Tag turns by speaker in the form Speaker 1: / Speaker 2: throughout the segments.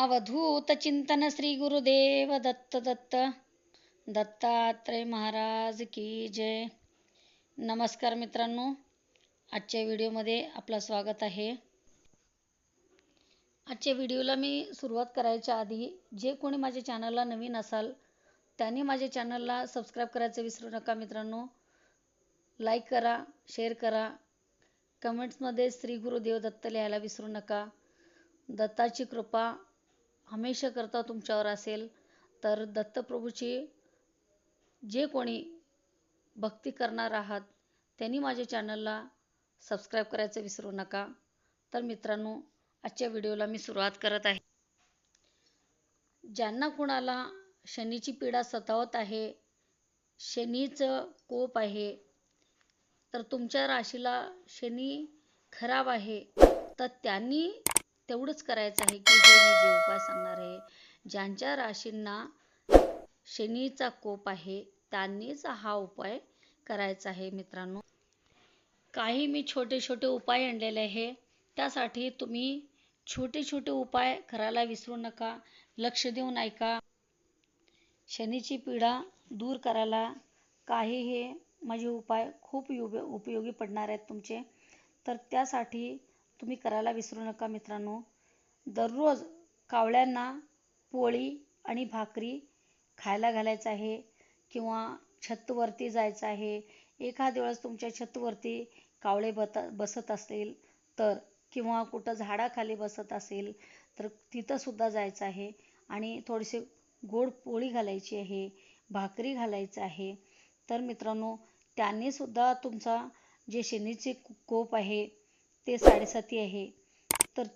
Speaker 1: अवधूत चिंतन श्री गुरुदेव दत्त दत्त। दत्तात्रय महाराज की जय। नमस्कार मित्रांनो आजच्या व्हिडिओमध्ये आपलं स्वागत आहे. आजच्या व्हिडिओला मी सुरुवात करायच्या आधी जे कोणी माझ्या चॅनलला नवीन असाल त्यांनी माझ्या चॅनलला सबस्क्राईब करायचं विसरू नका मित्रांनो. लाईक करा शेअर करा. कमेंट्समध्ये श्री गुरुदेव दत्त लिहायला विसरू नका. दत्ताची कृपा हमेशा करता तुमच्यावर असेल तर दत्तप्रभूची जे कोणी भक्ती करणार आहात त्यांनी माझ्या चॅनलला सबस्क्राईब करायचं विसरू नका. तर मित्रांनो आजच्या व्हिडिओला मी सुरुवात करत आहे. ज्यांना कुणाला शनीची पीडा सतावत आहे शनीचं कोप आहे तर तुमच्या राशीला शनी खराब आहे तर त्यांनी तेवढंच करायचं आहे की हे मी जे उपाय सांगणार आहे. ज्यांच्या राशींना शनीचा कोप आहे त्यांनीच हा उपाय करायचा आहे मित्रांनो. काही मी छोटे छोटे उपाय आणलेले आहे. त्यासाठी तुम्ही छोटे छोटे उपाय करायला विसरू नका. लक्ष देऊन ऐका. शनीची पीडा दूर करायला काही हे माझे उपाय खूप युग उपयोगी पडणार आहेत तुमचे. तर त्यासाठी तुम्ही करायला विसरू नका मित्रांनो. दररोज कावळ्यांना पोळी आणि भाकरी खायला घालायचं आहे किंवा छतवरती जायचं आहे. एखाद्या वेळेस तुमच्या छतवरती कावळे बत बसत असेल तर किंवा कुठं झाडाखाली बसत असेल तर तिथंसुद्धा जायचं आहे आणि थोडीशी गोड पोळी घालायची आहे भाकरी घालायचं आहे. तर मित्रांनो त्यांनीसुद्धा तुमचा जे शनीचे कोप आहे ते साडेसाती आहे. तर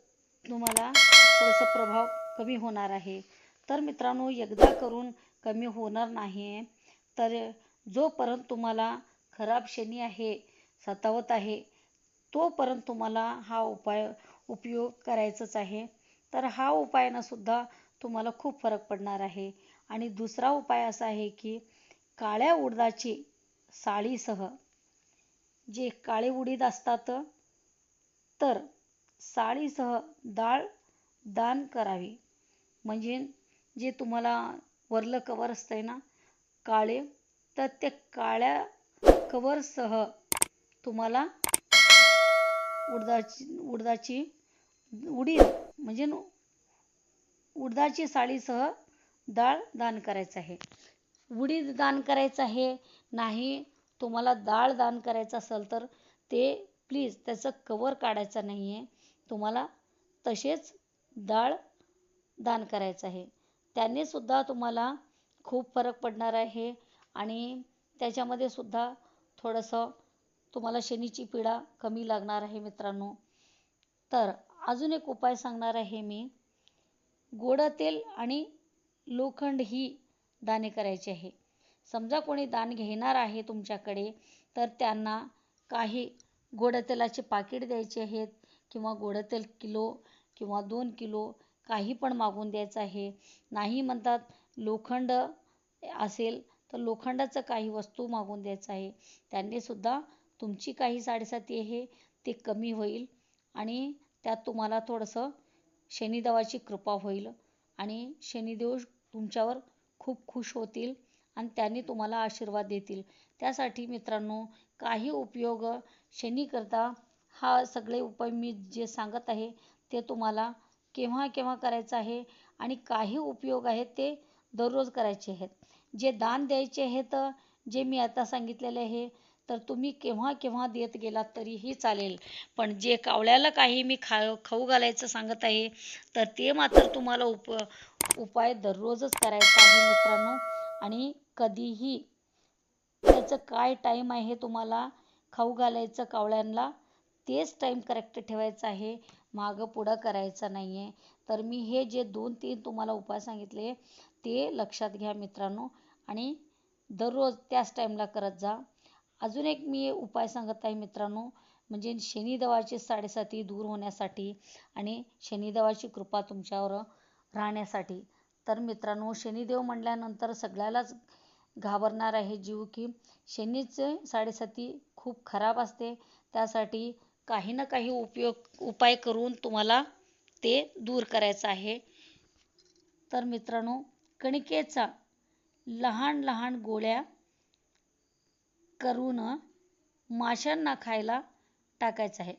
Speaker 1: तुम्हाला थोडंसं प्रभाव कमी होणार आहे. तर मित्रांनो एकदा करून कमी होणार नाही. आहे तर जोपर्यंत तुम्हाला खराब शनी आहे सतावत आहे तोपर्यंत तुम्हाला हा उपाय उपयोग करायचाच आहे. तर हा उपायानंसुद्धा तुम्हाला खूप फरक पडणार आहे. आणि दुसरा उपाय असा आहे की काळ्या उडदाची साळीसह जे काळे उडीद असतात तर साळीसह डाळ दान करावी. म्हणजे जे तुम्हाला वरलं कवर असतंय ना काळे तर त्या काळ्या कवरसह तुम्हाला उडदाची उडदाची उडीद म्हणजे उडदाची साळीसह डाळ दान करायचं आहे. उडीद दान करायचं आहे नाही तुम्हाला डाळ दान करायचं असेल तर ते प्लीज त्याचं कवर काढायचं नाही आहे तुम्हाला तसेच डाळ दान करायचं आहे. त्यानेसुद्धा तुम्हाला खूप फरक पडणार आहे आणि त्याच्यामध्ये सुद्धा थोडंसं तुम्हाला शनीची पीडा कमी लागणार आहे मित्रांनो. तर अजून एक उपाय सांगणार आहे मी. गोडं तेल आणि लोखंड ही दाने करायची आहे. समजा कोणी दान घेणार आहे तुमच्याकडे तर त्यांना काही गोडं तेलाचे पाकिट द्यायचे आहेत किंवा गोडं तेल किलो किंवा दोन किलो काही पण मागून द्यायचं आहे. नाही म्हणतात लोखंड असेल तर लोखंडाचं काही वस्तू मागून द्यायचं आहे. त्यांनीसुद्धा तुमची काही साडेसाती आहे ते कमी होईल आणि त्यात तुम्हाला थोडंसं शनिदेवाची कृपा होईल आणि शनिदेव तुमच्यावर खूप खुश होतील. आणि त्यांनी तुम्हाला आशीर्वाद देतील. त्यासाठी मित्रांनो काही उपयोग शनीकरता हा सगळे उपाय मी जे सांगत आहे ते तुम्हाला केव्हा केव्हा करायचं आहे आणि काही उपयोग आहेत ते दररोज करायचे आहेत. जे दान द्यायचे आहेत जे मी आता सांगितलेले आहे तर तुम्ही केव्हा केव्हा देत गेलात तरीही चालेल. पण जे कावळ्याला काही मी खा खाऊ घालायचं सांगत आहे तर ते मात्र तुम्हाला उप उपाय दररोजच करायचा आहे मित्रांनो. आणि कधीही त्याचं काय टाईम आहे तुम्हाला खाऊ घालायचं कावळ्यांना तेच टाईम करेक्ट ठेवायचं आहे. मागं पुढं करायचं नाही आहे तर मी हे जे दोन तीन तुम्हाला उपाय सांगितले ते लक्षात घ्या मित्रांनो आणि दररोज त्याच टाईमला करत जा. अजून एक मी उपाय सांगत आहे मित्रांनो म्हणजे शनिदेवाची साडेसाती दूर होण्यासाठी आणि शनिदेवाची कृपा तुमच्यावर राहण्यासाठी. तर मित्रांनो शनिदेव म्हटल्यानंतर सगळ्यालाच घाबरणार आहे जीव की शनीचे साडेसाती खूप खराब असते. त्यासाठी काही ना काही उपयोग उपाय करून तुम्हाला ते दूर करायचं आहे. तर मित्रांनो कणिकेचा लहान लहान गोळ्या करून माशांना खायला टाकायचं आहे.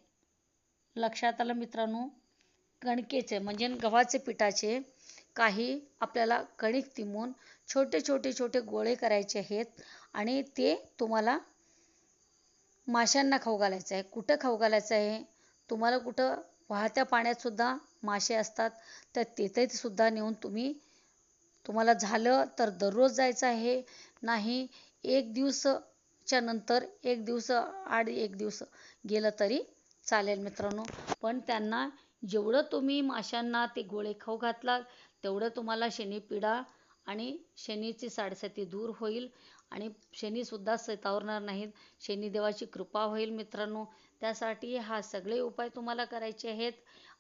Speaker 1: लक्षात आलं मित्रांनो? कणकेचे म्हणजे गव्हाचे पिठाचे काही आपल्याला कणिक तिमून छोटे छोटे छोटे गोळे करायचे आहेत. आणि ते तुम्हाला माशांना खाऊ घालायचं आहे. कुठं खाऊ घालायचं आहे? तुम्हाला कुठं वाहत्या पाण्यात सुद्धा मासे असतात. तर तेथे सुद्धा नेऊन तुम्ही तुम्हाला झालं तर दररोज जायचं आहे. नाही एक दिवसाच्या नंतर एक दिवस आड एक दिवस गेलं तरी चालेल मित्रांनो. पण त्यांना जेवढं तुम्ही माशांना ते गोळे खाऊ घातला तेवढं तुम्हाला शनीपिडा आणि शनीची साडेसाती दूर होईल. आणि शनीसुद्धा सतावणार नाहीत. शनिदेवाची कृपा होईल मित्रांनो. त्यासाठी हा सगळे उपाय तुम्हाला करायचे आहेत.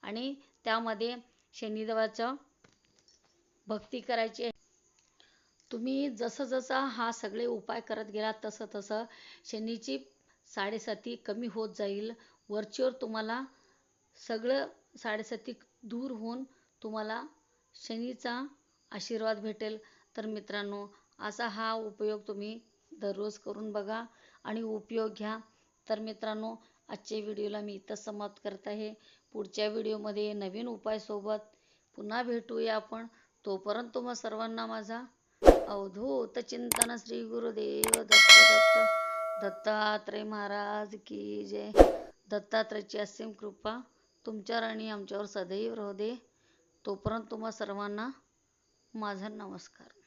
Speaker 1: आणि त्यामध्ये शनिदेवाचं भक्ती करायची आहे. तुम्ही जसं जसं हा सगळे उपाय करत गेला तसं तसं शनीची साडेसाती कमी होत जाईल. वरचीवर तुम्हाला सगळं साडेसाती दूर होऊन तुम्हाला शनीचा आशीर्वाद भेटेल. तर मित्रांनो असा हा उपयोग तुम्ही दररोज करून बघा आणि उपयोग घ्या. तर मित्रांनो आजच्या व्हिडिओला मी इथं समाप्त करत आहे. पुढच्या व्हिडिओमध्ये नवीन उपायसोबत पुन्हा भेटूया आपण. तोपर्यंत तुम्हा सर्वांना माझा अवधूत चिंतन श्री गुरुदेव दत्त दत्त दत्तात्रय महाराज की जय. दत्तात्रयची असीम कृपा तुमच्यावर आणि आमच्यावर सदैव राहू दे. तोपर्यंत तुम्हा सर्वांना माझा नमस्कार.